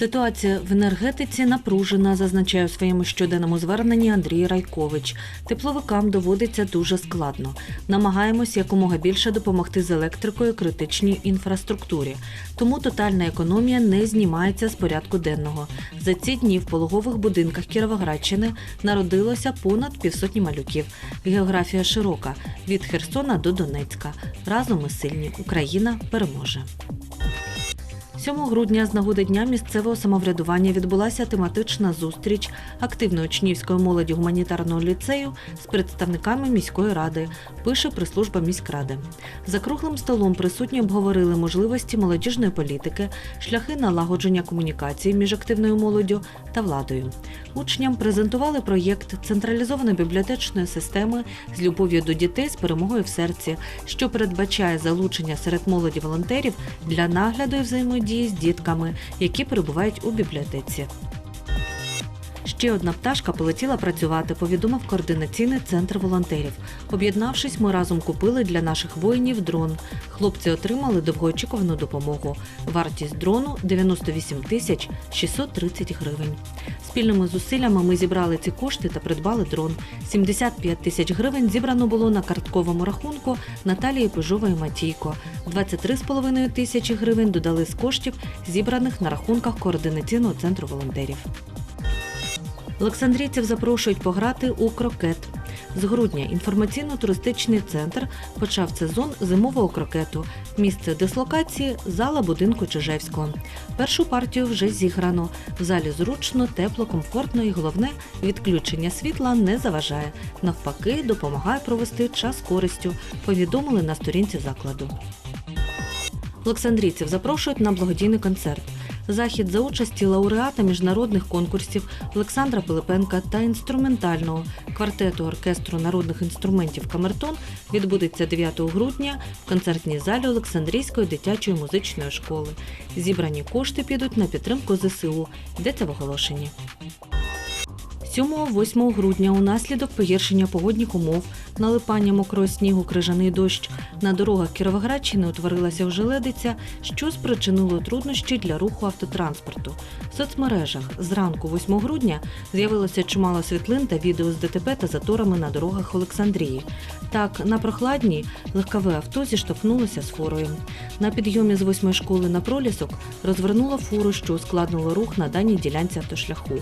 Ситуація в енергетиці напружена, зазначає у своєму щоденному зверненні Андрій Райкович. Тепловикам доводиться дуже складно. Намагаємось якомога більше допомогти з електрикою критичній інфраструктурі. Тому тотальна економія не знімається з порядку денного. За ці дні в пологових будинках Кіровоградщини народилося понад півсотні малюків. Географія широка від Херсона до Донецька. Разом ми сильні. Україна переможе. 7 грудня з нагоди дня місцевого самоврядування відбулася тематична зустріч активної учнівської молоді гуманітарного ліцею з представниками міської ради, пише прес-служба міськради. За круглим столом присутні обговорили можливості молодіжної політики, шляхи налагодження комунікації між активною молоддю та владою. Учням презентували проєкт централізованої бібліотечної системи з любов'ю до дітей з перемогою в серці, що передбачає залучення серед молоді волонтерів для нагляду і взаємодії з дітками, які перебувають у бібліотеці. Ще одна пташка полетіла працювати, повідомив координаційний центр волонтерів. Об'єднавшись, ми разом купили для наших воїнів дрон. Хлопці отримали довгоочікувану допомогу. Вартість дрону 98 тисяч 630 гривень. Спільними зусиллями ми зібрали ці кошти та придбали дрон. 75 тисяч гривень зібрано було на картковому рахунку Наталії Пижової Матійко. 23,5 тисячі гривень додали з коштів, зібраних на рахунках координаційного центру волонтерів. Олександрійців запрошують пограти у крокет. З грудня інформаційно-туристичний центр почав сезон зимового крокету. Місце дислокації зала будинку Чижевського. Першу партію вже зіграно. В залі зручно, тепло, комфортно і головне відключення світла не заважає. Навпаки, допомагає провести час користю. Повідомили на сторінці закладу. Олександрійців запрошують на благодійний концерт. Захід за участі лауреата міжнародних конкурсів Олександра Пилипенка та інструментального квартету оркестру народних інструментів Камертон відбудеться 9 грудня в концертній залі Олександрійської дитячої музичної школи. Зібрані кошти підуть на підтримку ЗСУ. Йдеться в оголошенні. 7-8 грудня унаслідок погіршення погодних умов, налипання мокрого снігу, крижаний дощ на дорогах Кіровоградщини утворилася ожеледиця, що спричинило труднощі для руху автотранспорту. В соцмережах зранку 8 грудня з'явилося чимало світлин та відео з ДТП та заторами на дорогах Олександрії. Так, на прохладній легкове авто зіштовхнулося з фурою. На підйомі з восьмої школи на пролісок розвернуло фуру, що ускладнило рух на даній ділянці автошляху.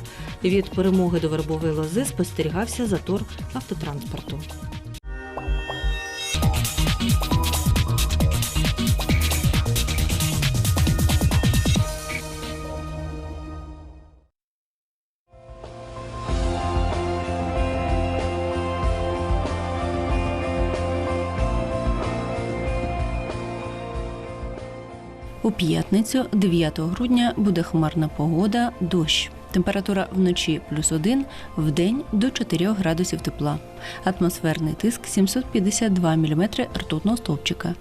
Від перемоги до вербової лози спостерігався затор автотранспорту. У п'ятницю, 9 грудня, буде хмарна погода, дощ. Температура вночі плюс 1, в день до 4 градусів тепла. Атмосферний тиск 752 мм ртутного стовпчика.